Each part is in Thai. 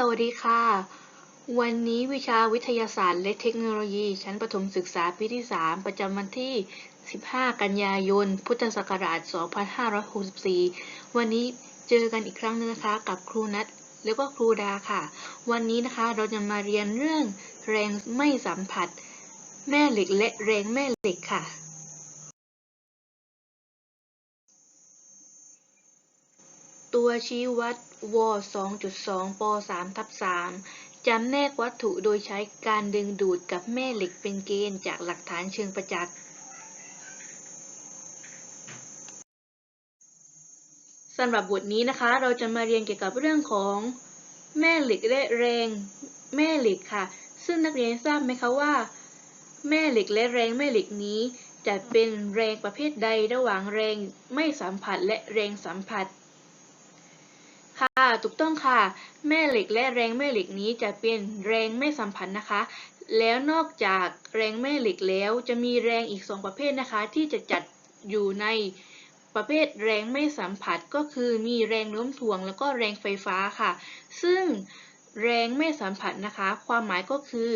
สวัสดีค่ะ วันนี้วิชาวิทยาศาสตร์และเทคโนโลยี ชั้นประถมศึกษาปีที่ 3 ประจำวันที่ 15 กันยายน พุทธศักราช 2564 วันนี้เจอกันอีกครั้งนึงนะคะ กับครูนัทแล้วก็ครูดาค่ะ วันนี้นะคะเราจะมาเรียนเรื่องแรงไม่สัมผัส แม่เหล็กและแรงแม่เหล็กค่ะตัวชี้วัด ว 2.2 ป 3 ทับ 3 จำแนกวัตถุโดยใช้การดึงดูดกับแม่เหล็กเป็นเกณฑ์จากหลักฐานเชิงประจักษ์ สำหรับบทนี้นะคะ เราจะมาเรียนเกี่ยวกับเรื่องของแม่เหล็กและแรงแม่เหล็กค่ะ ซึ่งนักเรียนทราบไหมคะว่า แม่เหล็กและแรงแม่เหล็กนี้จะเป็นแรงประเภทใดระหว่างแรงไม่สัมผัสและแรงสัมผัส ค่ะ ถูกต้องค่ะ แม่เหล็กและแรงแม่เหล็กนี้จะเป็นแรงไม่สัมพันธ์นะคะ แล้วนอกจากแรงแม่เหล็กแล้วจะมีแรงอีกสองประเภทนะคะ ที่จะจัดอยู่ในประเภทแรงไม่สัมผัสก็คือมีแรงโน้มถ่วงแล้วก็แรงไฟฟ้าค่ะ ซึ่งแรงไม่สัมผัสนะคะ ความหมายก็คือ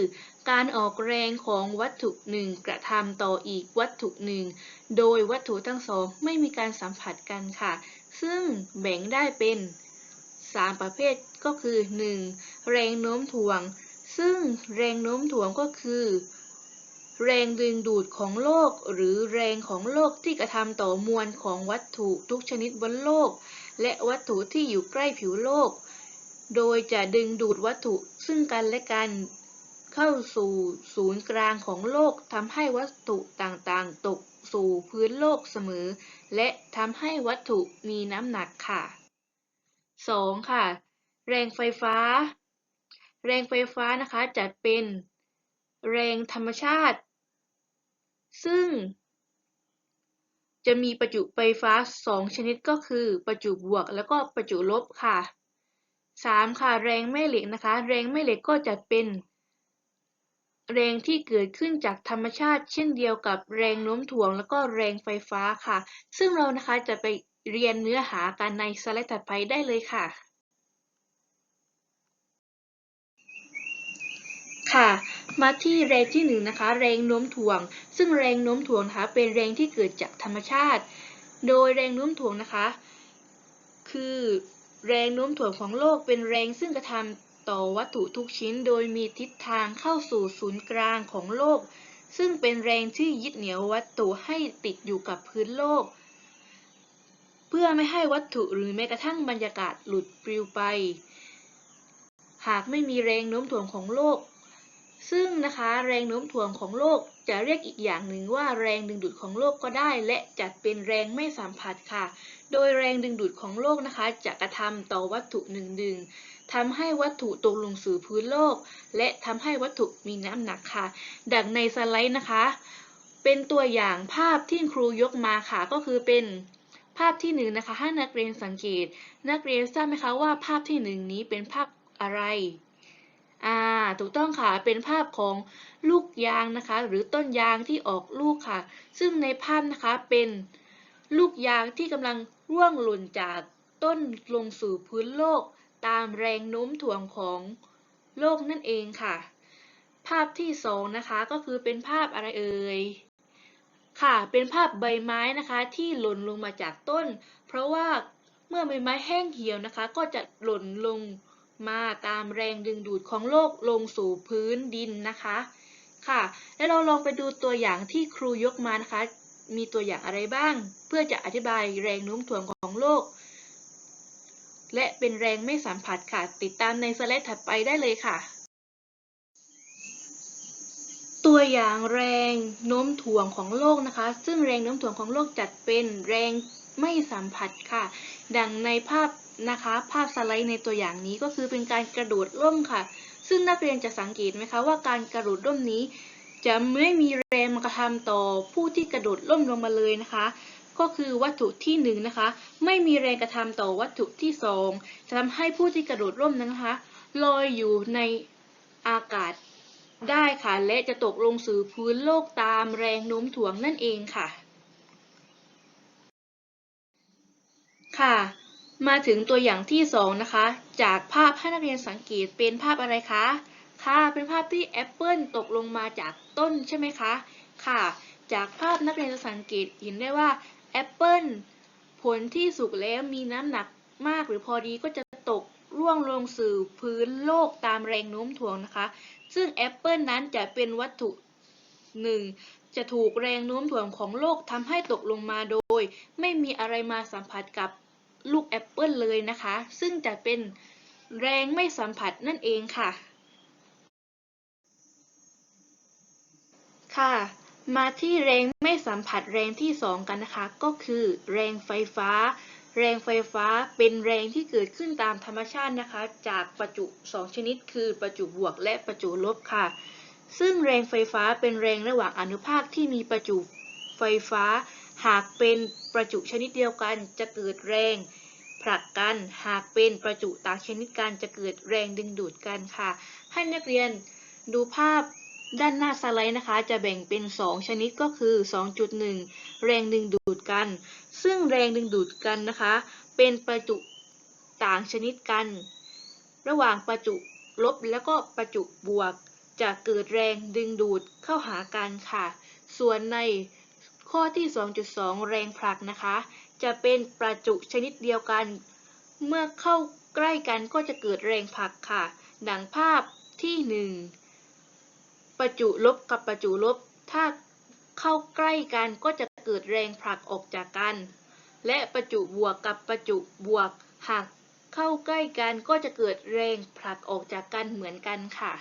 การออกแรงของวัตถุหนึ่งกระทำต่ออีกวัตถุหนึ่ง โดยวัตถุทั้งสองไม่มีการสัมผัสกันค่ะ ซึ่งแบ่งได้เป็น 3 ประเภทก็คือ 1. แรงโน้มถ่วง ซึ่งแรงโน้มถ่วงก็คือ แรงดึงดูดของโลก หรือแรงของโลกที่กระทำต่อมวลของวัตถุทุกชนิดบนโลก และวัตถุที่อยู่ใกล้ผิวโลก โดยจะดึงดูดวัตถุซึ่งกันและกันเข้าสู่ศูนย์กลางของโลกทำให้วัตถุต่างๆ ตกสู่พื้นโลกเสมอ และทำให้วัตถุมีน้ำหนักค่ะ 2. ค่ะ แรงไฟฟ้า แรงไฟฟ้านะคะจัดเป็นแรงธรรมชาติ ซึ่ง จะมีประจุไฟฟ้า 2 ชนิดก็คือประจุบวกแล้วก็ประจุลบค่ะ 3. ค่ะ แรงแม่เหล็กนะคะ แรงแม่เหล็กก็จัดเป็น แรงที่เกิดขึ้นจากธรรมชาติ เช่นเดียวกับแรงโน้มถ่วงแล้วก็แรงไฟฟ้าค่ะ ซึ่งเรานะคะจะไป เรียนเนื้อหากันในสไลด์ถัดไปได้เลยค่ะ ค่ะ มาที่แรงที่หนึ่งนะคะ แรงโน้มถ่วง ซึ่งแรงโน้มถ่วงนะคะเป็นแรงที่เกิดจากธรรมชาติ โดยแรงโน้มถ่วงนะคะ คือแรงโน้มถ่วงของโลกเป็นแรงซึ่งกระทำต่อวัตถุทุกชิ้น โดยมีทิศทางเข้าสู่ศูนย์กลางของโลก ซึ่งเป็นแรงที่ยึดเหนี่ยววัตถุให้ติดอยู่กับพื้นโลก เพื่อไม่ให้วัตถุหรือแม้กระทั่งบรรยากาศหลุดปลิวไป หากไม่มีแรงโน้มถ่วงของโลก ซึ่งนะคะแรงโน้มถ่วงของโลกจะเรียกอีกอย่างหนึ่งว่าแรงดึงดูดของโลกก็ได้ และจัดเป็นแรงไม่สัมผัสค่ะ โดยแรงดึงดูดของโลกนะคะจะกระทำต่อวัตถุหนึ่งดึงทำให้วัตถุตกลงสู่พื้นโลก และทำให้วัตถุมีน้ำหนักค่ะ ดังในสไลด์นะคะ เป็นตัวอย่างภาพที่ครูยกมาค่ะก็คือเป็น ภาพที่หนึ่งนะคะให้นักเรียนสังเกต นักเรียนทราบไหมคะว่าภาพที่หนึ่งนี้เป็นภาพอะไรอ่าถูกต้องค่ะเป็นภาพของลูกยางนะคะ หรือต้นยางที่ออกลูกค่ะ ซึ่งในภาพนะคะเป็นลูกยางที่กำลังร่วงหล่นจากต้นลงสู่พื้นโลก ตามแรงโน้มถ่วงของโลกนั่นเองค่ะ ภาพที่สองนะคะก็คือเป็นภาพอะไรเอ่ย ค่ะ เป็นภาพใบไม้นะคะที่หล่นลงมาจากต้น เพราะว่าเมื่อใบไม้แห้งเหี่ยวนะคะ ก็จะหล่นลงมาตามแรงดึงดูดของโลกลงสู่พื้นดินนะคะ ค่ะ แล้วเราลองไปดูตัวอย่างที่ครูยกมานะคะ มีตัวอย่างอะไรบ้าง เพื่อจะอธิบายแรงโน้มถ่วงของโลก และเป็นแรงไม่สัมผัสค่ะ ติดตามในสไลด์ถัดไปได้เลยค่ะ ตัวอย่างแรงโน้มถ่วงของโลกนะคะ ซึ่งแรงโน้มถ่วงของโลกจัดเป็นแรงไม่สัมผัสค่ะ ดังในภาพนะคะ ภาพสไลด์ในตัวอย่างนี้ก็คือเป็นการกระโดดร่มค่ะ ซึ่งนักเรียนจะสังเกตไหมคะว่าการกระโดดร่มนี้ จะไม่มีแรงกระทำต่อผู้ที่กระโดดร่มลงมาเลยนะคะ ก็คือวัตถุที่หนึ่งนะคะ ไม่มีแรงกระทำต่อวัตถุที่สองจะทำให้ผู้ที่กระโดดร่มนั้นนะคะลอยอยู่ในอากาศ ได้ค่ะ และจะตกลงสู่พื้นโลกตามแรงโน้มถ่วงนั่นเองค่ะ ค่ะ มาถึงตัวอย่างที่สองนะคะ จากภาพให้นักเรียนสังเกตเป็นภาพอะไรคะ ค่ะ เป็นภาพที่แอปเปิลตกลงมาจากต้นใช่ไหมคะ ค่ะ จากภาพนักเรียนจะสังเกตเห็นได้ว่าแอปเปิลผลที่สุกแล้วมีน้ำหนักมากหรือพอดีก็จะตก ร่วงลงสู่พื้นโลกตามแรงโน้มถ่วงนะคะ ซึ่งแอปเปิลนั้นจะเป็นวัตถุหนึ่งจะถูกแรงโน้มถ่วงของโลกทำให้ตกลงมาโดย ไม่มีอะไรมาสัมผัสกับลูกแอปเปิลเลยนะคะ ซึ่งจะเป็นแรงไม่สัมผัสนั่นเองค่ะ ค่ะ มาที่แรงไม่สัมผัสแรงที่ 2 กันนะคะ ก็คือแรงไฟฟ้า แรงไฟฟ้าเป็นแรงที่เกิดขึ้นตามธรรมชาตินะคะ จากประจุ 2 ชนิด คือประจุบวกและประจุลบค่ะ ซึ่งแรงไฟฟ้าเป็นแรงระหว่างอนุภาคที่มีประจุไฟฟ้า หากเป็นประจุชนิดเดียวกันจะเกิดแรงผลักกัน หากเป็นประจุต่างชนิดกันจะเกิดแรงดึงดูดกันค่ะ ให้นักเรียนดูภาพด้านหน้าสไลด์นะคะ จะแบ่งเป็น 2 ชนิดก็คือ 2.1 แรงดึงดูดกัน ซึ่งแรงดึงดูดกันนะคะ เป็นประจุต่างชนิดกัน ระหว่างประจุลบแล้วก็ประจุบวก จะเกิดแรงดึงดูดเข้าหากันค่ะ ส่วนในข้อที่ 2.2 แรงผลักนะคะ จะเป็นประจุชนิดเดียวกัน เมื่อเข้าใกล้กันก็จะเกิดแรงผลักค่ะ ดังภาพที่ 1 ประจุลบกับประจุลบ ถ้าเข้าใกล้กันก็จะ เกิดแรงผลักออกจากกัน และประจุบวกกับประจุบวกหากเข้าใกล้กันก็จะเกิดแรงผลักออกจากกันเหมือนกันค่ะ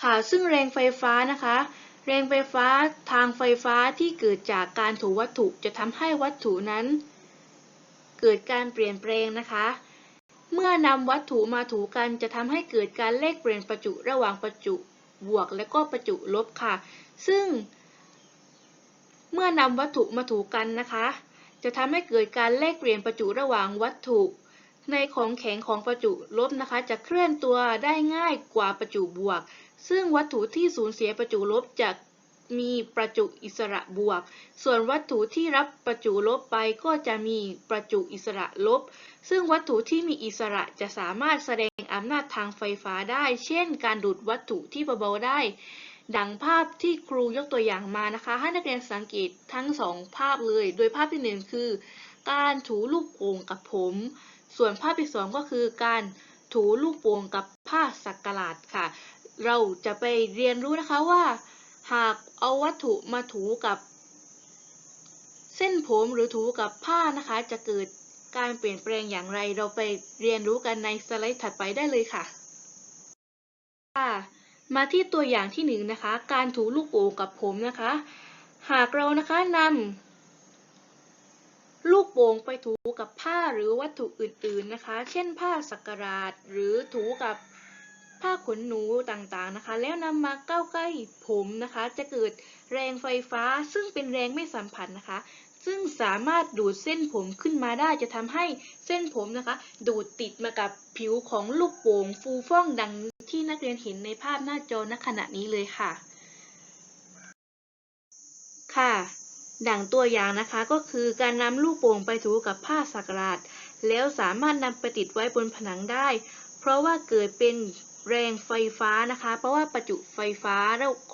ค่ะซึ่งแรงไฟฟ้านะคะ แรงไฟฟ้าทางไฟฟ้าที่เกิดจากการถูวัตถุจะทำให้วัตถุนั้น เกิดการเปลี่ยนแปลงนะคะ เมื่อนำวัตถุมาถูกันจะทำให้เกิดการแลกเปลี่ยนประจุระหว่างประจุบวกและก็ประจุลบค่ะ ซึ่ง เมื่อนำวัตถุมาถูกกันนะคะ จะทำให้เกิดการแลกเปลี่ยนประจุระหว่างวัตถุ ในของแข็งของประจุลบนะคะ จะเคลื่อนตัวได้ง่ายกว่าประจุบวก ซึ่งวัตถุที่สูญเสียประจุลบจะมีประจุอิสระบวก ส่วนวัตถุที่รับประจุลบไปก็จะมีประจุอิสระลบ ซึ่งวัตถุที่มีอิสระจะสามารถแสดงอำนาจทางไฟฟ้าได้ เช่น การดูดวัตถุที่เบาๆได้ ดังภาพที่ครูยกตัวอย่างมานะคะ ให้นักเรียนสังเกตทั้งสองภาพเลย โดยภาพที่หนึ่งคือ การถูลูกโป่งกับผม ส่วนภาพที่สองก็คือการถูลูกโป่งกับผ้าสักกะหลาดค่ะ เราจะไปเรียนรู้นะคะว่า หากเอาวัตถุมาถูกับ เส้นผมหรือถูกับผ้านะคะ จะเกิดการเปลี่ยนแปลงอย่างไร เราไปเรียนรู้กันในสไลด์ถัดไปได้เลยค่ะค่ะ มาที่ตัวอย่างที่หนึ่งนะคะ การถูลูกโป่งกับผมนะคะ หากเรานะคะนำลูกโป่งไปถูกับผ้าหรือวัตถุอื่นๆนะคะ เช่นผ้าสักการาดหรือถูกับผ้าขนหนูต่างๆนะคะ แล้วนำมาเก้าใกล้ผมนะคะ จะเกิดแรงไฟฟ้าซึ่งเป็นแรงไม่สัมผัสนะคะ ซึ่งสามารถดูดเส้นผมขึ้นมาได้จะทำให้เส้นผมนะคะ ดูดติดมากับผิวของลูกโป่งฟูฟ่องดังที่นักเรียนเห็นในภาพหน้าจอณขณะนี้เลยค่ะ ค่ะดังตัวอย่างนะคะก็คือการนำลูกโป่งไปถูกับผ้าสักหลาด แล้วสามารถนำไปติดไว้บนผนังได้ เพราะว่าเกิดเป็นแรงไฟฟ้านะคะ เพราะว่าประจุไฟฟ้า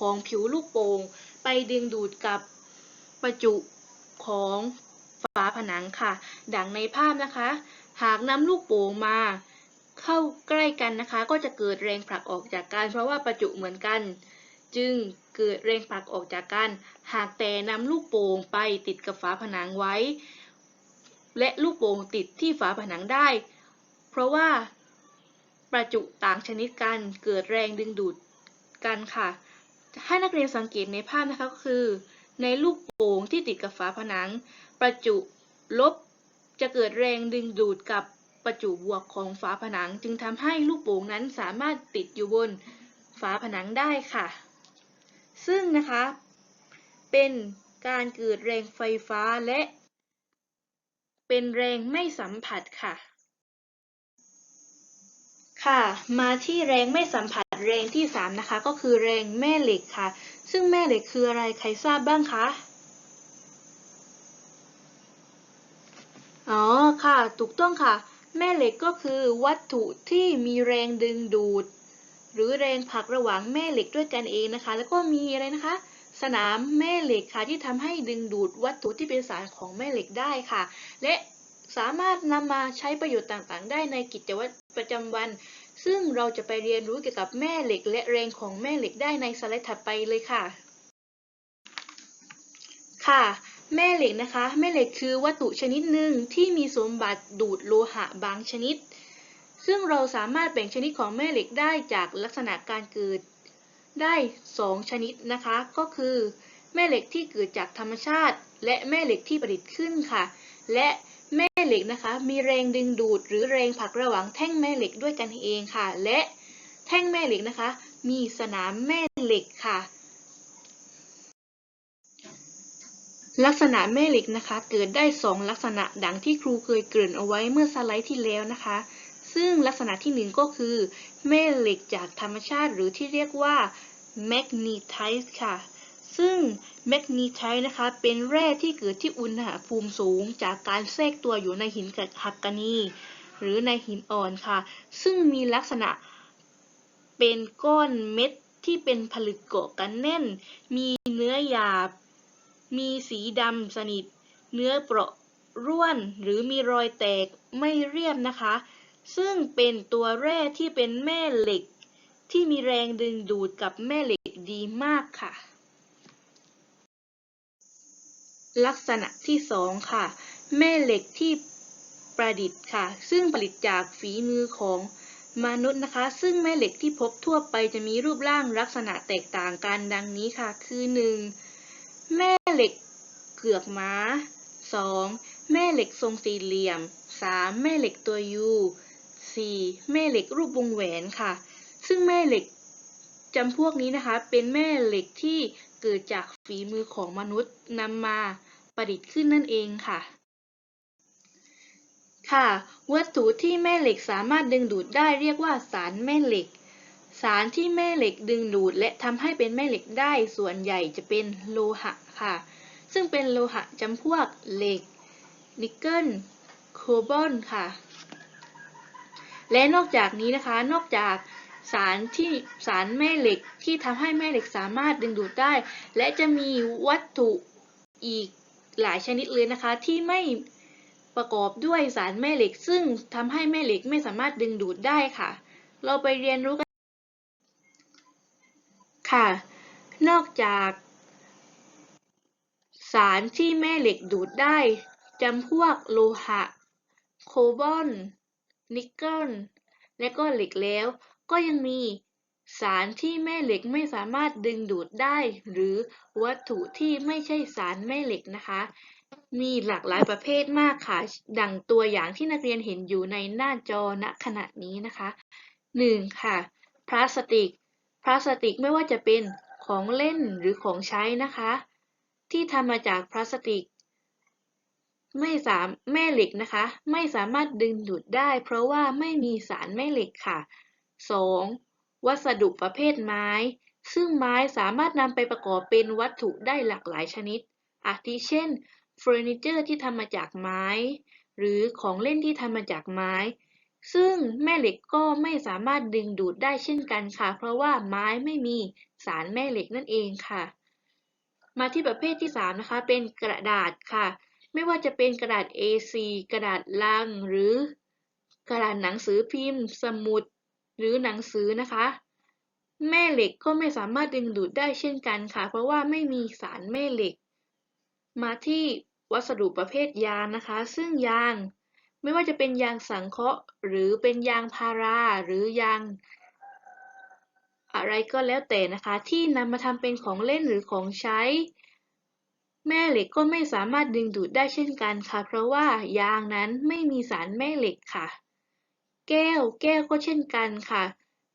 ของผิวลูกโป่งไปดึงดูดกับประจุ ของฝาผนังค่ะ ดังในภาพนะคะ หากนำลูกโป่งมาเข้าใกล้กันนะคะ ก็จะเกิดแรงผลักออกจากกัน เพราะว่าประจุเหมือนกัน จึงเกิดแรงผลักออกจากกัน หากแต่นำลูกโป่งไปติดกับฝาผนังไว้ และลูกโป่งติดที่ฝาผนังได้ เพราะว่าประจุต่างชนิดกันเกิดแรงดึงดูดกันค่ะ ให้นักเรียนสังเกตในภาพนะคะก็คือ ในลูกโป่งที่ติดกับฝาผนัง ประจุลบจะเกิดแรงดึงดูดกับประจุบวกของฝาผนัง จึงทำให้ลูกโป่งนั้นสามารถติดอยู่บนฝาผนังได้ค่ะ ซึ่งนะคะ เป็นการเกิดแรงไฟฟ้าและ เป็นแรงไม่สัมผัสค่ะ ค่ะ มาที่แรงไม่สัมผัสแรงที่ 3 นะคะ ก็คือแรงแม่เหล็กค่ะ ซึ่งแม่เหล็กคืออะไรใครทราบบ้างคะ อ๋อค่ะถูกต้องค่ะ แม่เหล็กก็คือวัตถุที่มีแรงดึงดูด หรือแรงผลักระหว่างแม่เหล็กด้วยกันเองนะคะ แล้วก็มีอะไรนะคะ สนามแม่เหล็กค่ะที่ทำให้ดึงดูดวัตถุที่เป็นสารของแม่เหล็กได้ค่ะ และสามารถนำมาใช้ประโยชน์ต่างๆ ได้ในกิจวัตรประจำวัน ซึ่งเราจะไปเรียนรู้เกี่ยวกับแม่เหล็กและแรงของแม่เหล็กได้ในสไลด์ถัดไปเลยค่ะ ค่ะ แม่เหล็กนะคะ แม่เหล็กคือวัตถุชนิดหนึ่งที่มีสมบัติดูดโลหะบางชนิด ซึ่งเราสามารถแบ่งชนิดของแม่เหล็กได้จากลักษณะการเกิดได้ 2 ชนิดนะคะ ก็คือ แม่เหล็กที่เกิดจากธรรมชาติ และแม่เหล็กที่ประดิษฐ์ขึ้นค่ะ และ แม่เหล็กนะคะ มีแรงดึงดูด หรือแรงผลักระหว่างแท่งแม่เหล็กด้วยกันเองค่ะ และแท่งแม่เหล็กนะคะ มีสนามแม่เหล็กค่ะ ลักษณะแม่เหล็กนะคะ เกิดได้ 2 ลักษณะดังที่ครูเคยเกริ่นเอาไว้เมื่อสไลด์ที่แล้วนะคะ ซึ่งลักษณะที่หนึ่งก็คือ แม่เหล็กจากธรรมชาติหรือที่เรียกว่า magnetite ค่ะ ซึ่ง magnetite นะคะเป็นแร่ที่เกิดที่อุณหภูมิสูงจากการแทรกตัวอยู่ในหินหักกานี หรือในหินอ่อนค่ะ ซึ่งมีลักษณะเป็นก้อนเม็ดที่เป็นผลึกเกาะกันแน่น มีเนื้อหยาบ มีสีดำสนิท เนื้อเปราะร่วนหรือมีรอยแตกไม่เรียบนะคะ ซึ่งเป็นตัวแร่ที่เป็นแม่เหล็ก ที่มีแรงดึงดูดกับแม่เหล็กดีมากค่ะ ลักษณะที่สองค่ะ แม่เหล็กที่ประดิษฐ์ค่ะ ซึ่งผลิตจากฝีมือของมนุษย์นะคะ ซึ่งแม่เหล็กที่พบทั่วไปจะมีรูปร่างลักษณะแตกต่างกันดังนี้ค่ะ คือ 1. แม่เหล็กเกือกม้า 2. แม่เหล็กทรงสี่เหลี่ยม 3. แม่เหล็กตัวยู 4. แม่เหล็กรูปวงแหวนค่ะ ซึ่งแม่เหล็กจำพวกนี้นะคะ เป็นแม่เหล็กที่เกิดจากฝีมือของมนุษย์นำมา ประดิษฐ์ขึ้นนั่นเองค่ะ ค่ะ วัตถุที่แม่เหล็กสามารถดึงดูดได้เรียกว่าสารแม่เหล็ก สารที่แม่เหล็กดึงดูดและทำให้เป็นแม่เหล็กได้ส่วนใหญ่จะเป็นโลหะค่ะ ซึ่งเป็นโลหะจำพวกเหล็ก นิกเกิล โคบอลค่ะ และนอกจากนี้นะคะ นอกจากสารที่สารแม่เหล็กที่ทำให้แม่เหล็กสามารถดึงดูดได้ และจะมีวัตถุอีก หลายชนิดเลยนะคะ ที่ไม่ประกอบด้วยสารแม่เหล็ก ซึ่งทำให้แม่เหล็กไม่สามารถดึงดูดได้ค่ะ เราไปเรียนรู้กันค่ะ นอกจาก สารที่แม่เหล็กดูดได้จำพวกโลหะ โคบอลนิกเกิลและก็เหล็กแล้ว ก็ยังมี สารที่แม่เหล็กไม่สามารถดึงดูดได้ หรือวัตถุที่ไม่ใช่สารแม่เหล็กนะคะ มีหลากหลายประเภทมากค่ะ ดังตัวอย่างที่นักเรียนเห็นอยู่ในหน้าจอณขณะนี้นะคะ 1. ค่ะ พลาสติก พลาสติกไม่ว่าจะเป็นของเล่นหรือของใช้นะคะ ที่ทำมาจากพลาสติก ไม่สามแม่เหล็กนะคะ ไม่สามารถดึงดูดได้ เพราะว่าไม่มีสารแม่เหล็กค่ะ 2. วัสดุประเภทไม้ ซึ่งไม้สามารถนำไปประกอบเป็นวัตถุได้หลากหลายชนิด อาทิเช่นเฟอร์นิเจอร์ที่ทำมาจากไม้ หรือของเล่นที่ทำมาจากไม้ ซึ่งแม่เหล็กก็ไม่สามารถดึงดูดได้เช่นกันค่ะ เพราะว่าไม้ไม่มีสารแม่เหล็กนั่นเองค่ะ มาที่ประเภทที่ 3 นะคะ เป็นกระดาษค่ะ ไม่ว่าจะเป็นกระดาษ A4 กระดาษลังหรือกระดาษหนังสือพิมพ์ สมุด หรือหนังสือนะคะ แม่เหล็กก็ไม่สามารถดึงดูดได้เช่นกันค่ะ เพราะว่าไม่มีสารแม่เหล็ก มาที่วัสดุประเภทยางนะคะ ซึ่งยางไม่ว่าจะเป็นยางสังเคราะห์ หรือเป็นยางพาราหรือยางอะไรก็แล้วแต่นะคะ ที่นำมาทำเป็นของเล่นหรือของใช้ แม่เหล็กก็ไม่สามารถดึงดูดได้เช่นกันค่ะ เพราะว่ายางนั้นไม่มีสารแม่เหล็กค่ะ แก้ว แก้วก็เช่นกันค่ะ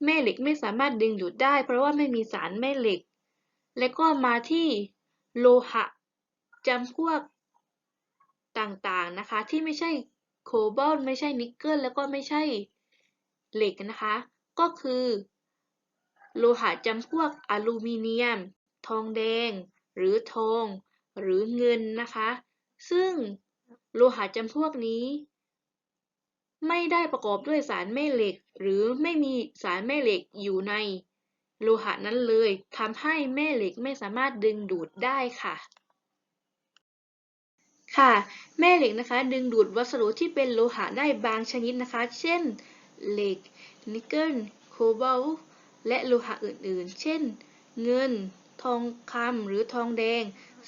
แม่เหล็กไม่สามารถดึงดูดได้ เพราะว่าไม่มีสารแม่เหล็ก และก็มาที่โลหะจำพวกต่างๆนะคะ ที่ไม่ใช่โคบอลต์ไม่ใช่นิกเกิลแล้วก็ไม่ใช่เหล็กนะคะ ก็คือ โลหะจำพวกอลูมิเนียม ทองแดง หรือทอง หรือเงินนะคะ ซึ่งโลหะจำพวกนี้ ไม่ได้ประกอบด้วยสารแม่เหล็ก หรือไม่มีสารแม่เหล็กอยู่ใน โลหะนั้นเลยทำให้แม่เหล็กไม่สามารถดึงดูดได้ค่ะ ค่ะ แม่เหล็กนะคะ ดึงดูดวัสดุที่เป็นโลหะได้บางชนิดนะคะ เช่น เหล็ก นิกเกิล โคบอลต์และโลหะอื่นๆ เช่น เงิน ทองคำหรือทองแดง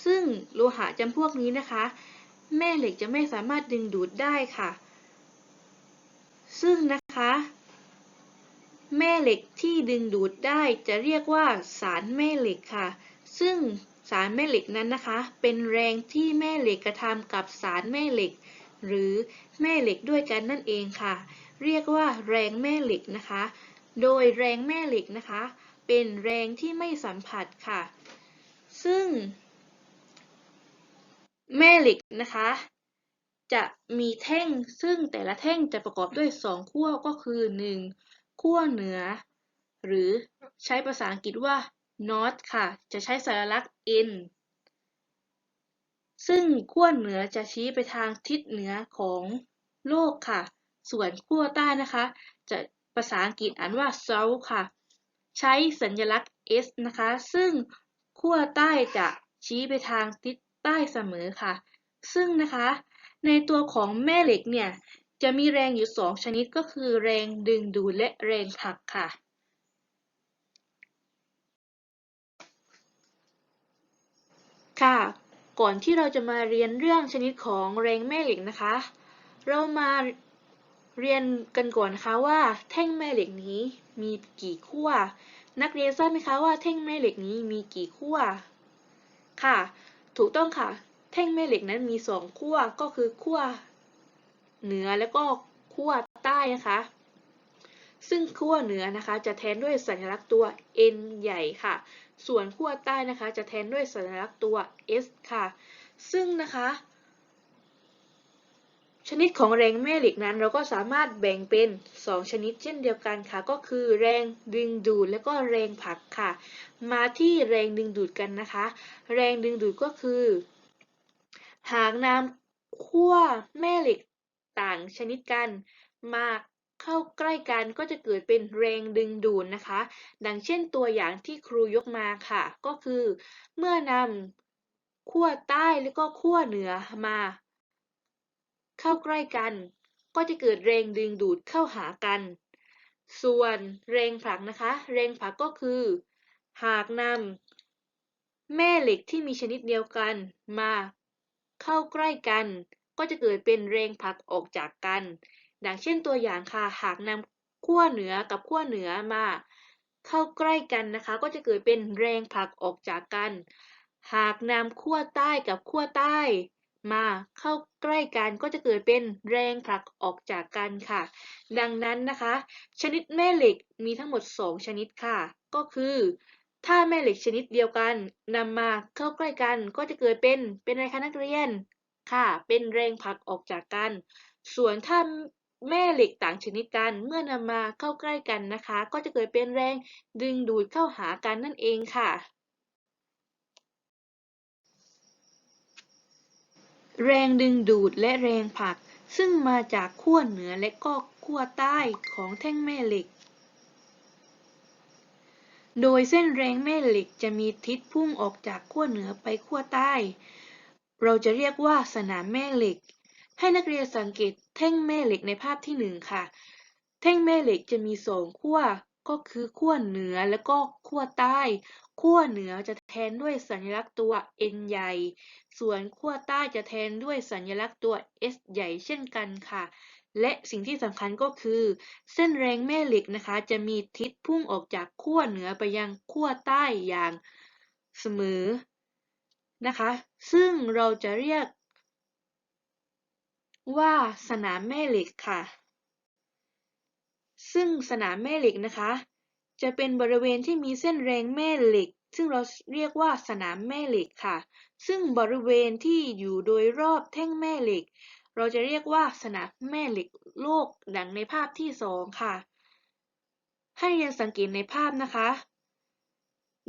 ซึ่งโลหะจำพวกนี้นะคะ แม่เหล็กจะไม่สามารถดึงดูดได้ค่ะ ซึ่งนะคะ แม่เหล็กที่ดึงดูดได้จะเรียกว่าสารแม่เหล็กค่ะ ซึ่งสารแม่เหล็กนั้นนะคะ เป็นแรงที่แม่เหล็กกระทำกับสารแม่เหล็ก หรือแม่เหล็กด้วยกันนั่นเองค่ะ เรียกว่าแรงแม่เหล็กนะคะ โดยแรงแม่เหล็กนะคะ เป็นแรงที่ไม่สัมผัสค่ะ ซึ่ง แม่เหล็กนะคะ จะมีแท่งซึ่งแต่ละแท่งจะประกอบด้วยสองขั้วก็คือ 1. ขั้วเหนือ หรือใช้ภาษาอังกฤษว่า north ค่ะ จะใช้สัญลักษณ์ N ซึ่งขั้วเหนือจะชี้ไปทางทิศเหนือของโลกค่ะ ส่วนขั้วใต้นะคะ จะภาษาอังกฤษอ่านว่า south ค่ะ ใช้สัญลักษณ์ S นะคะ ซึ่งขั้วใต้จะชี้ไปทางทิศใต้เสมอค่ะ ซึ่งนะคะ ในตัวของแม่เหล็กเนี่ยจะมีแรงอยู่สองชนิดก็คือแรงดึงดูดและแรงผลักค่ะ ค่ะ ก่อนที่เราจะมาเรียนเรื่องชนิดของแรงแม่เหล็กนะคะ เรามาเรียนกันก่อนนะคะว่าแท่งแม่เหล็กนี้มีกี่ขั้ว นักเรียนทราบไหมคะว่าแท่งแม่เหล็กนี้มีกี่ขั้ว ค่ะ ถูกต้องค่ะ แท่งแม่เหล็กนั้นมีสองขั้วก็คือขั้วเหนือแล้วก็ขั้วใต้นะคะ ซึ่งขั้วเหนือนะคะจะแทนด้วยสัญลักษณ์ตัว N ใหญ่ค่ะ ส่วนขั้วใต้นะคะจะแทนด้วยสัญลักษณ์ตัว S ค่ะ ซึ่งนะคะชนิดของแรงแม่เหล็กนั้นเราก็สามารถแบ่งเป็น 2 ชนิดเช่นเดียวกันค่ะ ก็คือแรงดึงดูดและก็แรงผลักค่ะ มาที่แรงดึงดูดกันนะคะ แรงดึงดูดก็คือ หากนำขั้วแม่เหล็กต่างชนิดกันมาเข้าใกล้กันก็จะเกิดเป็นแรงดึงดูดนะคะ ดังเช่นตัวอย่างที่ครูยกมาค่ะ ก็คือ เมื่อนำขั้วใต้แล้วก็ขั้วเหนือมา เข้าใกล้กัน ก็จะเกิดแรงดึงดูดเข้าหากัน ส่วนแรงผลักนะคะ แรงผลักก็คือ หากนำแม่เหล็กที่มีชนิดเดียวกันมา เข้าใกล้กัน ก็จะเกิดเป็นแรงผลักออกจากกัน ดังเช่นตัวอย่างค่ะ หากนำขั้วเหนือกับขั้วเหนือมา เข้าใกล้กันนะคะ ก็จะเกิดเป็นแรงผลักออกจากกัน หากนำขั้วใต้กับขั้วใต้ มาเข้าใกล้กันก็จะเกิดเป็นแรงผลักออกจากกันค่ะ ดังนั้นนะคะ ชนิดแม่เหล็กมีทั้งหมด 2 ชนิดค่ะ ก็คือ ถ้าแม่เหล็กชนิดเดียวกันนำมาเข้าใกล้กันก็จะเกิดเป็นเป็นอะไรคะนักเรียนค่ะ เป็นแรงผลักออกจากกัน ส่วนถ้าแม่เหล็กต่างชนิดกันเมื่อนำมาเข้าใกล้กันนะคะ ก็จะเกิดเป็นแรงดึงดูดเข้าหากันนั่นเองค่ะ แรงดึงดูดและแรงผลัก ซึ่งมาจากขั้วเหนือและก็ขั้วใต้ของแท่งแม่เหล็ก โดยเส้นแรงแม่เหล็กจะมีทิศพุ่งออกจากขั้วเหนือไปขั้วใต้ เราจะเรียกว่าสนามแม่เหล็ก ให้นักเรียนสังเกตแท่งแม่เหล็กในภาพที่หนึ่งค่ะ แท่งแม่เหล็กจะมีสองขั้วก็คือขั้วเหนือและก็ขั้วใต้ ขั้วเหนือจะแทนด้วยสัญลักษณ์ตัว N ใหญ่ ส่วนขั้วใต้จะแทนด้วยสัญลักษณ์ตัว S ใหญ่เช่นกันค่ะ และสิ่งที่สำคัญก็คือ เส้นแรงแม่เหล็กนะคะ จะมีทิศพุ่งออกจากขั้วเหนือไปยังขั้วใต้อย่างเสมอนะคะ ซึ่งเราจะเรียก ว่าสนามแม่เหล็กค่ะ ซึ่งสนามแม่เหล็กนะคะ จะเป็นบริเวณที่มีเส้นแรงแม่เหล็ก ซึ่งเราเรียกว่าสนามแม่เหล็กค่ะ ซึ่งบริเวณที่อยู่โดยรอบแท่งแม่เหล็ก เราจะเรียกว่าสนามแม่เหล็กโลกดังในภาพที่สองค่ะ ให้เรียนสังเกตในภาพนะคะ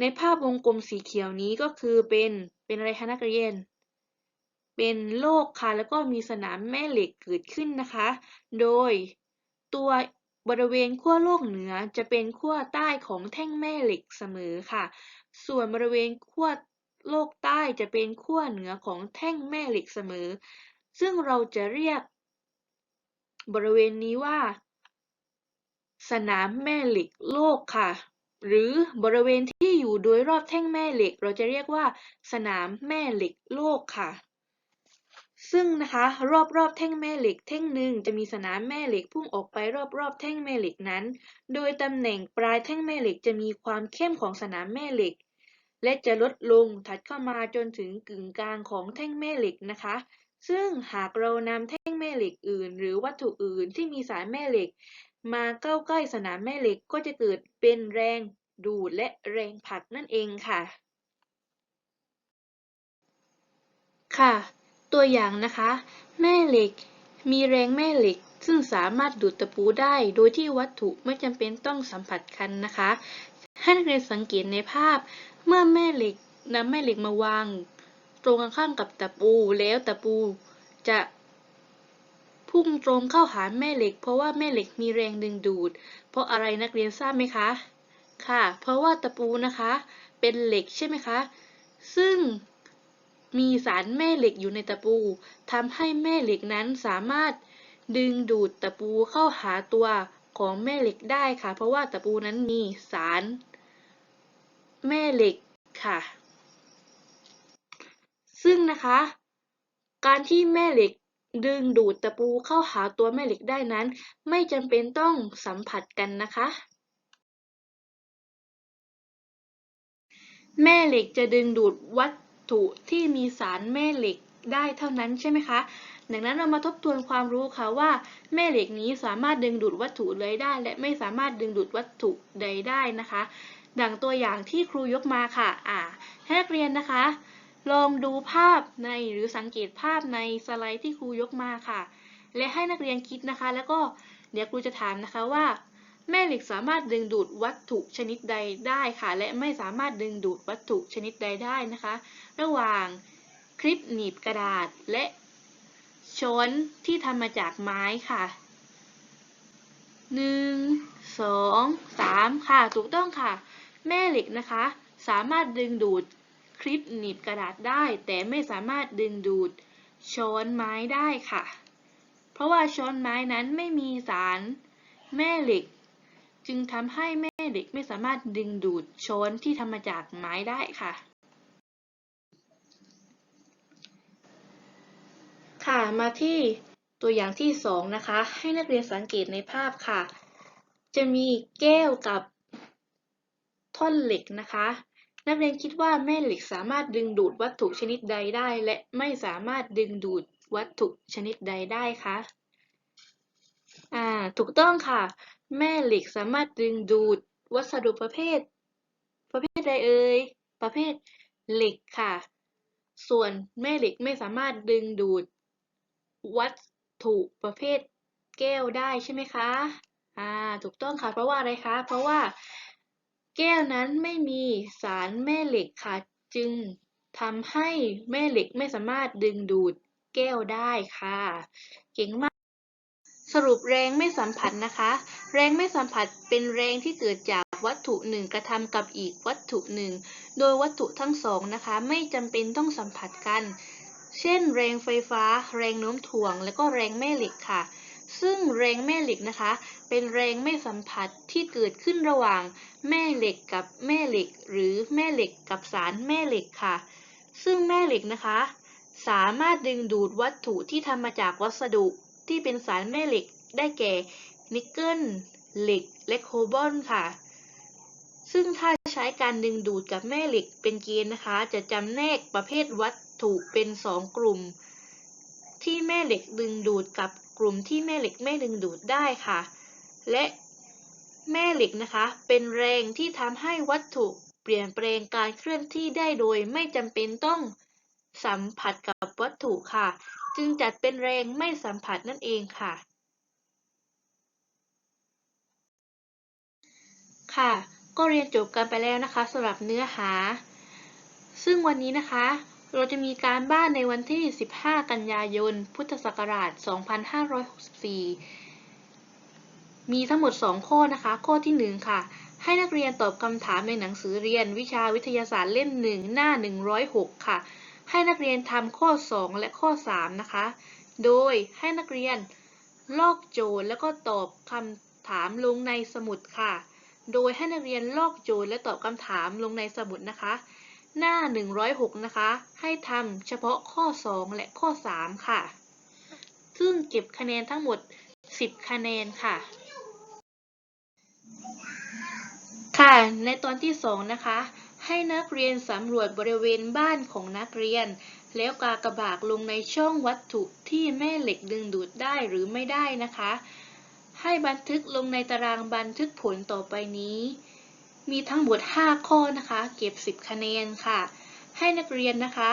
ในภาพวงกลมสีเขียวนี้ก็คือเป็นเป็นอะไรคะนักเรียน เป็นโลกค่ะ แล้วก็มีสนามแม่เหล็กเกิดขึ้นนะคะ โดยตัวบริเวณขั้วโลกเหนือจะเป็นขั้วใต้ของแท่งแม่เหล็กเสมอค่ะ ส่วนบริเวณขั้วโลกใต้จะเป็นขั้วเหนือของแท่งแม่เหล็กเสมอ ซึ่งเราจะเรียกบริเวณนี้ว่า สนามแม่เหล็กโลกค่ะ หรือบริเวณที่อยู่โดยรอบแท่งแม่เหล็ก เราจะเรียกว่า สนามแม่เหล็กโลกค่ะ ซึ่งนะคะรอบๆแท่งแม่เหล็ก แท่งหนึ่งจะมีสนามแม่เหล็กพุ่งออกไปรอบๆแท่งแม่เหล็กนั้น โดยตำแหน่งปลายแท่งแม่เหล็กจะมีความเข้มของสนามแม่เหล็ก และจะลดลงถัดเข้ามาจนถึงกึ่งกลางของแท่งแม่เหล็กนะคะ ซึ่งหากเรานำแท่งแม่เหล็กอื่น หรือวัตถุอื่นที่มีสารแม่เหล็ก มาเข้าใกล้สนามแม่เหล็กก็จะเกิดเป็นแรงดูดและแรงผลักนั่นเองค่ะ ค่ะ ตัวอย่างนะคะ แม่เหล็ก มีแรงแม่เหล็กซึ่งสามารถดูดตะปูได้ โดยที่วัตถุไม่จำเป็นต้องสัมผัสกันนะคะ ให้นักเรียนสังเกตในภาพ เมื่อแม่เหล็กนำแม่เหล็กมาวาง ตรงข้างๆกับตะปู แล้วตะปูจะพุ่งตรงเข้าหาแม่เหล็ก เพราะว่าแม่เหล็กมีแรงดึงดูด เพราะอะไรนักเรียนทราบไหมคะ ค่ะ เพราะว่าตะปูนะคะ เป็นเหล็กใช่ไหมคะ ซึ่งมีสารแม่เหล็กอยู่ในตะปูทำให้แม่เหล็กนั้นสามารถดึงดูดตะปูเข้าหาตัวของแม่เหล็กได้ค่ะ เพราะว่าตะปูนั้นมีสาร แม่เหล็กค่ะ ซึ่งนะคะ การที่แม่เหล็กดึงดูดตะปูเข้าหาตัวแม่เหล็กได้นั้น ไม่จำเป็นต้องสัมผัสกันนะคะ แม่เหล็กจะดึงดูดวัตถุที่มีสารแม่เหล็กได้เท่านั้นใช่ไหมคะดังนั้นเรามาทบทวนความรู้ค่ะว่า แม่เหล็กนี้สามารถดึงดูดวัตถุเลยได้ และไม่สามารถดึงดูดวัตถุใดได้นะคะ ดังตัวอย่างที่ครูยกมาค่ะ อ่าให้นักเรียนนะคะ ลองดูภาพในหรือสังเกตภาพในสไลด์ที่ครูยกมาค่ะ และให้นักเรียนคิดนะคะ แล้วก็เดี๋ยวครูจะถามนะคะว่า แม่เหล็กสามารถดึงดูดวัตถุชนิดใดได้ค่ะ และไม่สามารถดึงดูดวัตถุชนิดใดได้นะคะ ระหว่างคลิปหนีบกระดาษและช้อนที่ทำมาจากไม้ค่ะหนึ่งสองสามค่ะ ถูกต้องค่ะ แม่เหล็กนะคะ สามารถดึงดูด คลิปหนีบกระดาษได้ แต่ไม่สามารถดึงดูดช้อนไม้ได้ค่ะ เพราะว่าช้อนไม้นั้นไม่มีสารแม่เหล็ก จึงทำให้แม่เหล็กไม่สามารถดึงดูดช้อนที่ทำมาจากไม้ได้ค่ะ ค่ะมาที่ตัวอย่างที่สองนะคะ ให้นักเรียนสังเกตในภาพค่ะ จะมีแก้วกับท่อนเหล็กนะคะ นักเรียนคิดว่าแม่เหล็กสามารถดึงดูดวัตถุชนิดใดได้ และไม่สามารถดึงดูดวัตถุชนิดใดได้คะอ่าถูกต้องค่ะ แม่เหล็กสามารถดึงดูดวัสดุประเภท ประเภทใดเอ่ยประเภทเหล็กค่ะ ส่วนแม่เหล็กไม่สามารถดึงดูด วัตถุประเภทแก้วได้ใช่ไหมคะอ่าถูกต้องค่ะ เพราะว่าอะไรคะ เพราะว่า แก้วนั้นไม่มีสารแม่เหล็กค่ะ จึงทำให้แม่เหล็กไม่สามารถดึงดูดแก้วได้ค่ะ เก่งมาก สรุปแรงไม่สัมผัสนะคะ แรงไม่สัมผัสเป็นแรงที่เกิดจากวัตถุหนึ่งกระทำกับอีกวัตถุหนึ่ง โดยวัตถุทั้งสองนะคะ ไม่จำเป็นต้องสัมผัสกัน เช่น แรงไฟฟ้า แรงโน้มถ่วง และก็แรงแม่เหล็กค่ะ ซึ่งแรงแม่เหล็กนะคะ เป็นแรงไม่สัมผัสที่เกิดขึ้นระหว่างแม่เหล็กกับแม่เหล็ก หรือแม่เหล็กกับสารแม่เหล็กค่ะ ซึ่งแม่เหล็กนะคะ สามารถดึงดูดวัตถุที่ทำมาจากวัสดุที่เป็นสารแม่เหล็กได้แก่นิกเกิลเหล็กและโคบอลค่ะ ซึ่งถ้าใช้การดึงดูดกับแม่เหล็กเป็นเกณฑ์นะคะ จะจำแนกประเภทวัตถุเป็นสองกลุ่ม ที่แม่เหล็กดึงดูดกับ กลุ่มที่แม่เหล็กไม่ดึงดูดได้ค่ะ และแม่เหล็กนะคะ เป็นแรงที่ทำให้วัตถุเปลี่ยนแปลงการเคลื่อนที่ได้โดยไม่จำเป็นต้องสัมผัสกับวัตถุค่ะ จึงจัดเป็นแรงไม่สัมผัสนั่นเองค่ะ ค่ะ ก็เรียนจบกันไปแล้วนะคะสำหรับเนื้อหา ซึ่งวันนี้นะคะ เราจะมีการบ้านในวันที่ 15 กันยายน พุทธศักราช 2564 มีทั้งหมด 2 ข้อนะคะ ข้อที่ 1 ค่ะ ให้นักเรียนตอบคำถามในหนังสือเรียนวิชาวิทยาศาสตร์เล่ม 1 หน้า 106 ค่ะ ให้นักเรียนทำข้อ 2 และข้อ 3 นะคะ โดยให้นักเรียนลอกโจทย์แล้วก็ตอบคำถามลงในสมุดค่ะ โดยให้นักเรียนลอกโจทย์และตอบคำถามลงในสมุดนะคะ หน้า 106 นะคะ ให้ทำเฉพาะข้อ 2 และข้อ 3 ค่ะ ซึ่งเก็บคะแนนทั้งหมด 10 คะแนนค่ะ ค่ะ ในตอนที่ 2 นะคะ ให้นักเรียนสำรวจบริเวณบ้านของนักเรียน แล้วกากระบากลงในช่องวัตถุที่แม่เหล็กดึงดูดได้หรือไม่ได้นะคะ ให้บันทึกลงในตารางบันทึกผลต่อไปนี้ มีทั้งหมด 5 ข้อนะคะ เก็บ 10 คะแนนค่ะ ให้นักเรียนนะคะ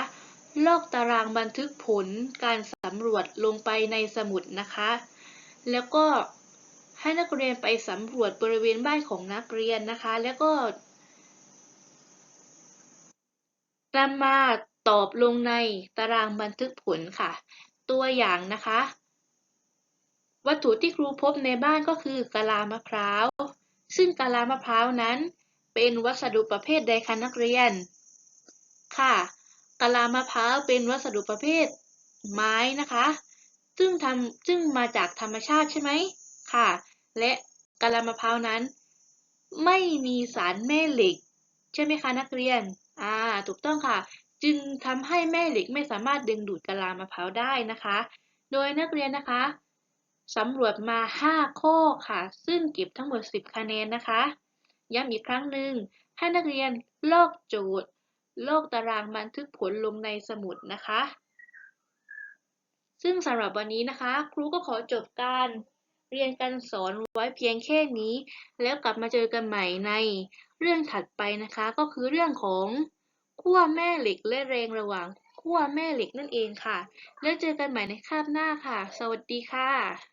ลอกตารางบันทึกผลการสำรวจลงไปในสมุดนะคะ แล้วก็ให้นักเรียนไปสำรวจบริเวณบ้านของนักเรียนนะคะ แล้วก็นำมาตอบลงในตารางบันทึกผลค่ะ ตัวอย่างนะคะ วัตถุที่ครูพบในบ้านก็คือกะลามะพร้าว ซึ่งกะลามะพร้าวนั้น เป็นวัสดุประเภทใดคะนักเรียน ค่ะกะลามะพร้าวเป็นวัสดุประเภทไม้นะคะ ซึ่งทำซึ่งมาจากธรรมชาติใช่ไหมค่ะ และกะลามะพร้าวนั้น ไม่มีสารแม่เหล็ก ใช่ไหมคะนักเรียน อ่า ถูกต้องค่ะ จึงทำให้แม่เหล็กไม่สามารถดึงดูดกะลามะพร้าวได้นะคะ โดยนักเรียนนะคะสำรวจมา 5 ข้อค่ะ ซึ่งเก็บทั้งหมด 10 คะแนนนะคะ ย้ำอีกครั้งหนึ่งให้นักเรียนลอกโจทย์ ลอกตารางบันทึกผลลงในสมุดนะคะ ซึ่งสำหรับวันนี้นะคะ ครูก็ขอจบการเรียนการสอนไว้เพียงแค่นี้ แล้วกลับมาเจอกันใหม่ในเรื่องถัดไปนะคะ ก็คือเรื่องของขั้วแม่เหล็กและแรงระหว่างขั้วแม่เหล็กนั่นเองค่ะ แล้วเจอกันใหม่ในคาบหน้าค่ะ สวัสดีค่ะ